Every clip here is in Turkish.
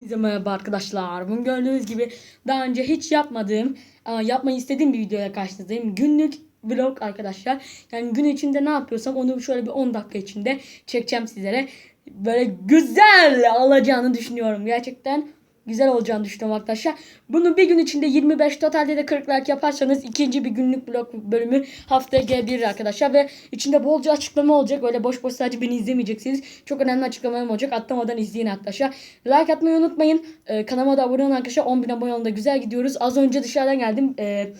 Herkese merhaba arkadaşlar. Bugün gördüğünüz gibi daha önce hiç yapmadığım yapmayı istediğim bir videoya karşınızdayım. Günlük vlog arkadaşlar. Yani gün içinde ne yapıyorsam onu şöyle bir 10 dakika içinde çekeceğim sizlere. Böyle güzel olacağını düşünüyorum. Gerçekten güzel olacağını düşünüyorum arkadaşlar. Bunu bir gün içinde 25 totalde de 40 like yaparsanız ikinci bir günlük vlog bölümü haftaya gelebilir arkadaşlar. Ve içinde bolca açıklama olacak. Öyle boş boş sadece beni izlemeyeceksiniz. Çok önemli açıklamalarım olacak. Atlamadan izleyin arkadaşlar. Like atmayı unutmayın. Ee, kanalıma da abone olun arkadaşlar. 10.000 abone olun da güzel gidiyoruz. Az önce dışarıdan geldim. Ee,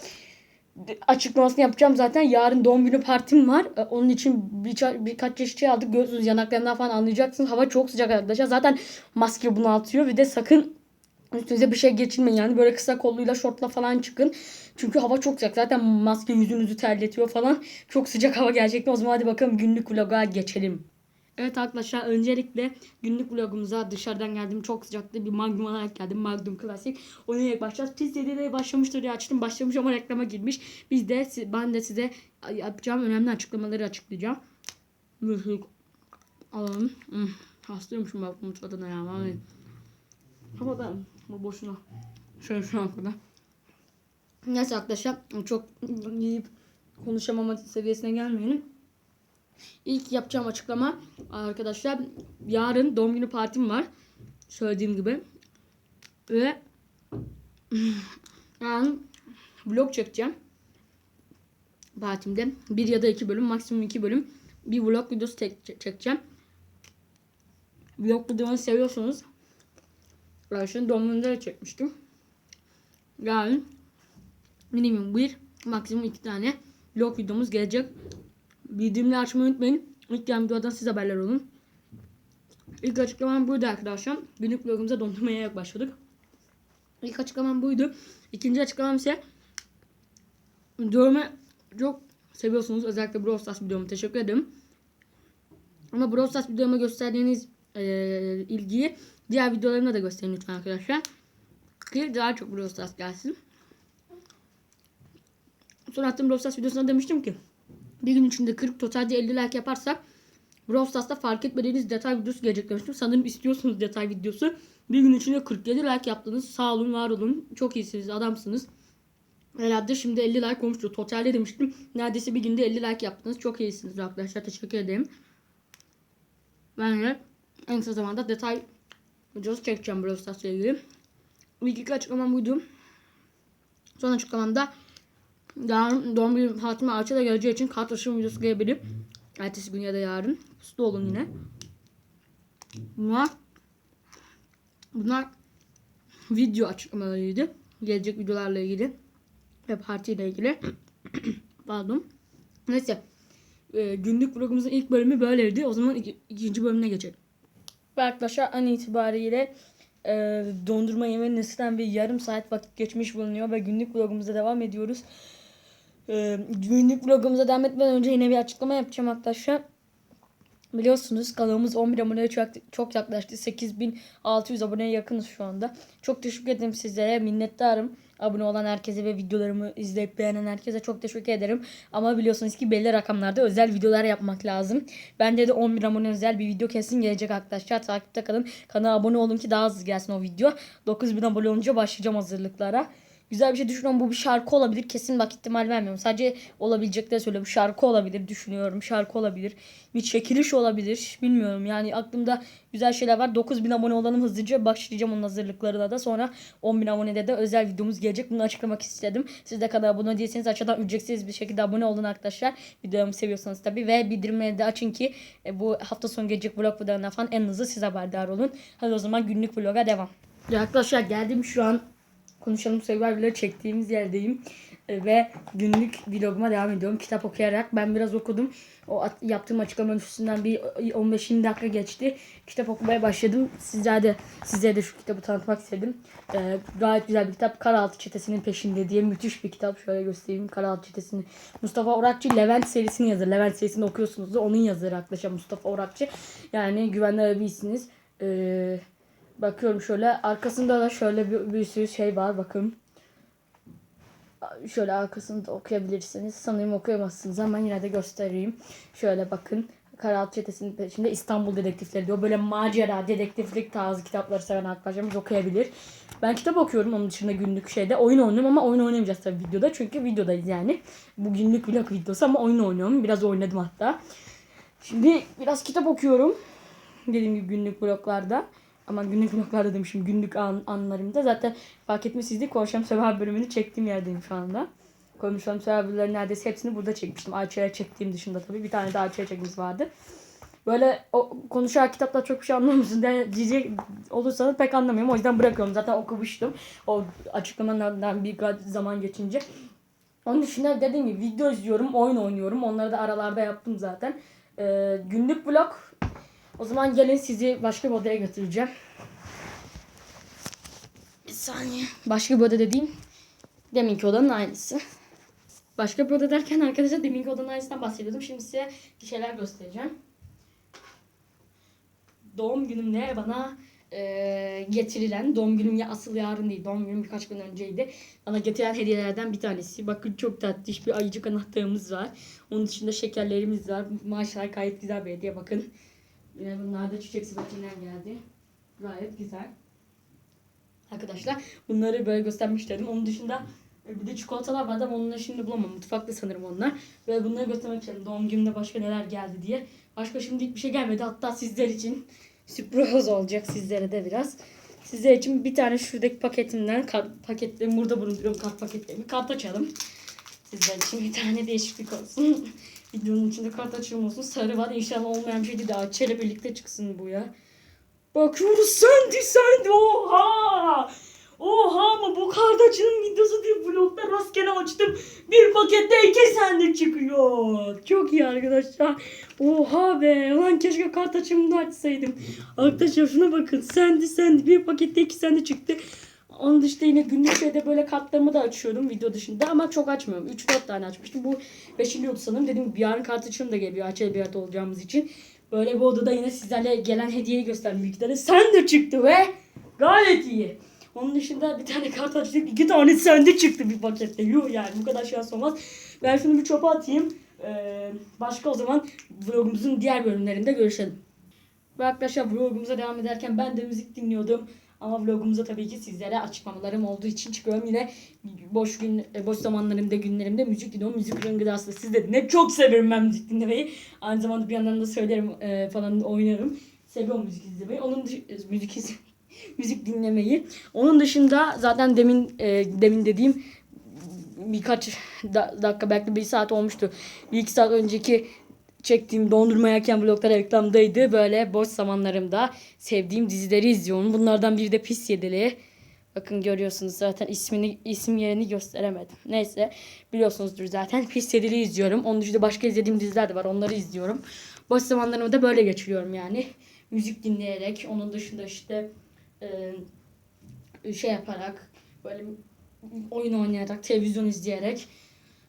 açıklamasını yapacağım zaten. Yarın doğum günü partim var. Ee, Onun için birça- birkaç çeşit şey aldık. Göğsünüz yanaklarından falan anlayacaksınız. Hava çok sıcak arkadaşlar. Zaten maske bunaltıyor. Bir de sakın üstünüze bir şey geçirmeyin. Yani böyle kısa kolluyla şortla falan çıkın. Çünkü hava çok sıcak. Zaten maske yüzünüzü terletiyor falan. Çok sıcak hava gerçekten. O zaman hadi bakalım günlük vloga geçelim. Evet arkadaşlar öncelikle günlük vlogumuza dışarıdan geldim. Çok sıcaktı bir Magnum alarak geldim. Magnum klasik. Onu ilk başlayacağız. Pis de başlamıştır diye açtım. Başlamış ama reklama girmiş. Biz de ben de size yapacağım önemli açıklamaları açıklayacağım. Müzik alalım. Hmm, hastaymışım bak bu tadına ya. Ama ben bu boşuna. Şöyle şu an kadar. Neyse arkadaşlar çok yiyip konuşamama seviyesine gelmeyelim. İlk yapacağım açıklama arkadaşlar yarın doğum günü partim var. Söylediğim gibi. Ve yani vlog çekeceğim. Partimde bir ya da iki bölüm maksimum iki bölüm bir vlog videosu çekeceğim. Vlog videomu seviyorsanız ben şimdi de çekmiştim. Yani minimum bir maksimum iki tane vlog videomuz gelecek. Bildirimleri açmayı unutmayın. İlk gelen videodan siz haberler olun. İlk açıklamam buydu arkadaşlar. Günlük vlogumuza dondurmaya başladık. İlk açıklamam buydu. İkinci açıklamam ise videomu çok seviyorsunuz. Özellikle Brawl Stars videomu teşekkür ederim. Ama Brawl Stars videoma gösterdiğiniz eee, ilgiyi diğer videolarımda da gösterin lütfen arkadaşlar. Ki daha çok Brawl Stars gelsin. Son attığım Brawl Stars videosunda demiştim ki bir gün içinde 40 totalde 50 like yaparsak Brawl Stars'ta fark etmediğiniz detay videosu gelecek demiştim. Sanırım istiyorsunuz detay videosu. Bir gün içinde 47 like yaptınız. Sağ olun, var olun. Çok iyisiniz, adamsınız. Herhalde şimdi 50 like olmuştur. Totalde demiştim. Neredeyse bir günde 50 like yaptınız. Çok iyisiniz arkadaşlar. Teşekkür ederim. Ben de en kısa zamanda detay videosu çekeceğim Brawl Stars'la ilgili. İlk iki açıklamam buydu. Son açıklamamda yarın doğum günü Fatime Arç'a da geleceği için kart taşıma videosu gelebilir. Ertesi gün ya da yarın. Puslu olun yine. Bunlar bunlar video açıklamalarıydı. Gelecek videolarla ilgili ve partiyle ilgili. Pardon. Neyse. Ee, günlük vlogumuzun ilk bölümü böyleydi. O zaman iki- ikinci bölümüne geçelim. Ve arkadaşlar an itibariyle e, dondurma yeme neslinden bir yarım saat vakit geçmiş bulunuyor ve günlük vlogumuza devam ediyoruz. E, günlük vlogumuza devam etmeden önce yine bir açıklama yapacağım arkadaşlar. Biliyorsunuz kanalımız 11 aboneye çok, çok yaklaştı. 8600 aboneye yakınız şu anda. Çok teşekkür ederim sizlere. Minnettarım. Abone olan herkese ve videolarımı izleyip beğenen herkese çok teşekkür ederim. Ama biliyorsunuz ki belli rakamlarda özel videolar yapmak lazım. Bende de 11 abone özel bir video kesin gelecek arkadaşlar. Takipte kalın. Kanala abone olun ki daha hızlı gelsin o video. 9000 abone olunca başlayacağım hazırlıklara. Güzel bir şey düşünüyorum. Bu bir şarkı olabilir. Kesin bak ihtimal vermiyorum. Sadece olabilecekleri söylüyorum. Şarkı olabilir düşünüyorum. Şarkı olabilir. Bir çekiliş olabilir. Bilmiyorum. Yani aklımda güzel şeyler var. 9000 abone olalım hızlıca. Başlayacağım onun hazırlıklarına da. Sonra 10.000 abonede de özel videomuz gelecek. Bunu açıklamak istedim. Siz de kanala abone değilseniz aşağıdan ücretsiz bir şekilde abone olun arkadaşlar. Videomu seviyorsanız tabii. Ve bildirimleri de açın ki e, bu hafta sonu gelecek vlog videolarından falan en hızlı siz haberdar olun. Hadi o zaman günlük vloga devam. Arkadaşlar geldim şu an Konuşalım Survivor'ları çektiğimiz yerdeyim. E, Ve günlük vloguma devam ediyorum. Kitap okuyarak. Ben biraz okudum. O at- yaptığım açıklamanın üstünden bir 15-20 dakika geçti. Kitap okumaya başladım. Sizlere de, size de şu kitabı tanıtmak istedim. E, gayet güzel bir kitap. Karaltı Çetesi'nin peşinde diye müthiş bir kitap. Şöyle göstereyim. Karaltı Çetesi'ni. Mustafa Orakçı Levent serisini yazar. Levent serisini okuyorsunuz da onun yazarı arkadaşlar Mustafa Orakçı. Yani güvenli arabilirsiniz. Eee Bakıyorum şöyle arkasında da şöyle bir, bir sürü şey var bakın. Şöyle arkasını da okuyabilirsiniz. Sanırım okuyamazsınız ama yine de göstereyim. Şöyle bakın. Karaltı Çetesi'nin peşinde İstanbul Dedektifleri diyor. Böyle macera, dedektiflik tarzı kitapları seven arkadaşlarımız okuyabilir. Ben kitap okuyorum onun dışında günlük şeyde. Oyun oynuyorum ama oyun oynamayacağız tabii videoda. Çünkü videodayız yani. Bu günlük vlog videosu ama oyun oynuyorum. Biraz oynadım hatta. Şimdi biraz kitap okuyorum. Dediğim gibi günlük vloglarda. Ama günlük vloglarda demişim günlük an, anlarımda. Zaten fark etmişsizdir Konuşan Survivor bölümünü çektiğim yerdeyim şu anda. Konuşan Survivor'ların neredeyse hepsini burada çekmiştim. Ayça'ya çektiğim dışında tabii. Bir tane de Ayça'ya çekimiz vardı. Böyle o, konuşan kitaplar çok bir şey anlamıyorsun de diyecek olursanız pek anlamıyorum. O yüzden bırakıyorum. Zaten okumuştum. O açıklamalardan bir zaman geçince. Onun dışında dediğim gibi video izliyorum, oyun oynuyorum. Onları da aralarda yaptım zaten. Ee, günlük vlog. O zaman gelin sizi başka bir odaya götüreceğim. Bir saniye. Başka bir oda dediğim deminki odanın aynısı. Başka bir oda derken arkadaşlar deminki odanın aynısından bahsediyordum. Şimdi size bir şeyler göstereceğim. Doğum günümde bana e, getirilen, doğum günüm ya asıl yarın değil, doğum günüm birkaç gün önceydi. Bana getirilen hediyelerden bir tanesi. Bakın çok tatlış bir ayıcık anahtarımız var. Onun dışında şekerlerimiz var. Maşallah gayet güzel bir hediye bakın. Yine bunlar da çiçek sepetinden geldi. Gayet güzel. Arkadaşlar bunları böyle göstermek istedim. Onun dışında e, bir de çikolatalar vardı ama onları şimdi bulamam. Mutfakta sanırım onlar. Ve bunları göstermek istedim. Doğum günümde başka neler geldi diye. Başka şimdilik bir şey gelmedi. Hatta sizler için sürpriz olacak sizlere de biraz. Sizler için bir tane şuradaki paketimden kart paketlerimi burada bulunduruyorum kart paketlerimi. Kart açalım. Sizler için bir tane değişiklik olsun. Videonun içinde kart açılım olsun. Sarı var. İnşallah olmayan bir şey değil. Açıyla birlikte çıksın bu ya. Bakıyoruz Sandy Sandy oha! Oha ama bu kart açılım videosu diye vlogda rastgele açtım. Bir pakette iki sende çıkıyor. Çok iyi arkadaşlar. Oha be. Lan keşke kart açılımını açsaydım. Arkadaşlar şuna bakın. Sandy Sandy bir pakette iki sende çıktı. Onun dışında yine günlük şeyde böyle kartlarımı da açıyorum video dışında ama çok açmıyorum. 3-4 tane açmıştım. Bu 5. oldu sanırım. Dediğim gibi yarın kart açılım da geliyor. Açel bir olacağımız için. Böyle bu odada yine sizlerle gelen hediyeyi gösterdim büyüklere. Sen de çıktı ve gayet iyi. Onun dışında bir tane kart açtık. iki tane sende çıktı bir pakette. Yuh yani bu kadar şans olmaz. Ben şunu bir çöpe atayım. Ee, başka o zaman vlogumuzun diğer bölümlerinde görüşelim. Ve arkadaşlar vlogumuza devam ederken ben de müzik dinliyordum. Ama vlogumuza tabii ki sizlere açıklamalarım olduğu için çıkıyorum. Yine boş gün e, boş zamanlarımda, günlerimde müzik dinliyorum. Müzik ürün gıdası. Siz de ne çok severim ben müzik dinlemeyi. Aynı zamanda bir yandan da söylerim e, falan oynarım. Seviyorum müzik izlemeyi. Onun e, müzik iz, müzik dinlemeyi. Onun dışında zaten demin e, demin dediğim birkaç da- dakika belki bir saat olmuştu. Bir iki saat önceki çektiğim dondurma yerken vloglar reklamdaydı. Böyle boş zamanlarımda sevdiğim dizileri izliyorum. Bunlardan biri de Pis Yedili. Bakın görüyorsunuz zaten ismini isim yerini gösteremedim. Neyse biliyorsunuzdur zaten. Pis Yedili izliyorum. Onun dışında başka izlediğim diziler de var. Onları izliyorum. Boş zamanlarımı da böyle geçiriyorum yani. Müzik dinleyerek. Onun dışında işte e, şey yaparak böyle oyun oynayarak, televizyon izleyerek.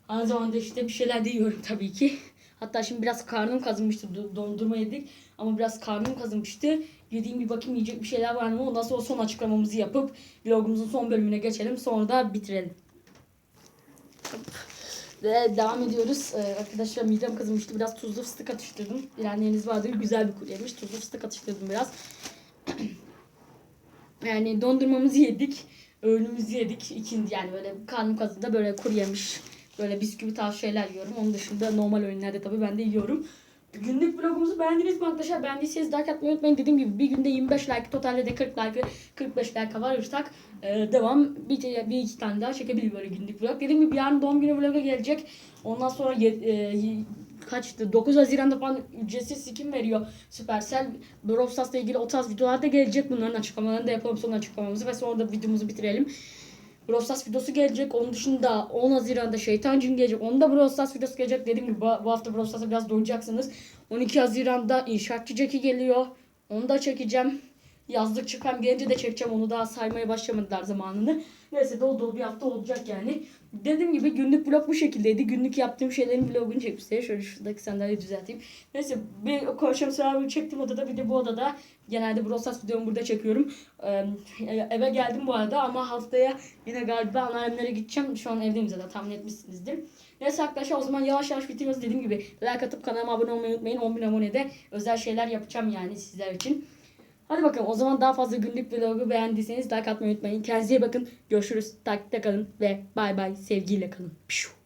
Aynı zamanda işte bir şeyler de yiyorum tabii ki. Hatta şimdi biraz karnım kazınmıştı. do- Dondurma yedik. Ama biraz karnım kazınmıştı. Yediğim bir bakayım yiyecek bir şeyler var mı? Ondan sonra son açıklamamızı yapıp vlogumuzun son bölümüne geçelim. Sonra da bitirelim. Ve devam ediyoruz. Ee, arkadaşlar midem kazınmıştı. Biraz tuzlu fıstık atıştırdım. Bilenleriniz vardır. Güzel bir kuru yemiş. Tuzlu fıstık atıştırdım biraz. Yani dondurmamızı yedik. Öğünümüzü yedik. İkindi yani böyle karnım kazında böyle kuru yemiş. Böyle bisküvi tarzı şeyler yiyorum. Onun dışında normal öğünlerde tabii ben de yiyorum. Günlük vlogumuzu beğendiniz mi arkadaşlar? Beğendiyseniz like atmayı unutmayın. Dediğim gibi bir günde 25 like, totalde de 40 like, 45 like varırsak e, devam. Bir, bir iki tane daha çekebilir böyle günlük vlog. Dediğim gibi yarın doğum günü vlogu gelecek. Ondan sonra e, kaçtı? 9 Haziran'da falan ücretsiz skin veriyor Supercell. Brawl ilgili o tarz videolar da gelecek. Bunların açıklamalarını da yapalım son açıklamamızı ve sonra da videomuzu bitirelim. Brawl videosu gelecek. Onun dışında 10 Haziran'da Şeytan Cin gelecek. Onda Brawl videosu gelecek. Dediğim gibi bu hafta Brawl Stars'a biraz doyacaksınız. 12 Haziran'da İnşaatçı Jackie geliyor. Onu da çekeceğim. Yazlık çıkan gelince de çekeceğim onu daha saymaya başlamadılar zamanını. Neyse dolu dolu bir hafta olacak yani. Dediğim gibi günlük vlog bu şekildeydi. Günlük yaptığım şeylerin vlogunu çekmişler. Şöyle şuradaki sandalyeyi düzelteyim. Neyse bir konuşma server çektim odada bir de bu odada. Genelde Brosas videomu burada çekiyorum. Ee, eve geldim bu arada ama haftaya yine galiba anneannemlere gideceğim. Şu an evdeyim zaten tahmin etmişsinizdir. Neyse arkadaşlar o zaman yavaş yavaş bitiriyoruz. Dediğim gibi like atıp kanalıma abone olmayı unutmayın. 10.000 abonede özel şeyler yapacağım yani sizler için. Hadi bakalım o zaman daha fazla günlük vlogu beğendiyseniz like atmayı unutmayın. Kendinize bakın. Görüşürüz. Takipte kalın ve bay bay. Sevgiyle kalın. Pişu.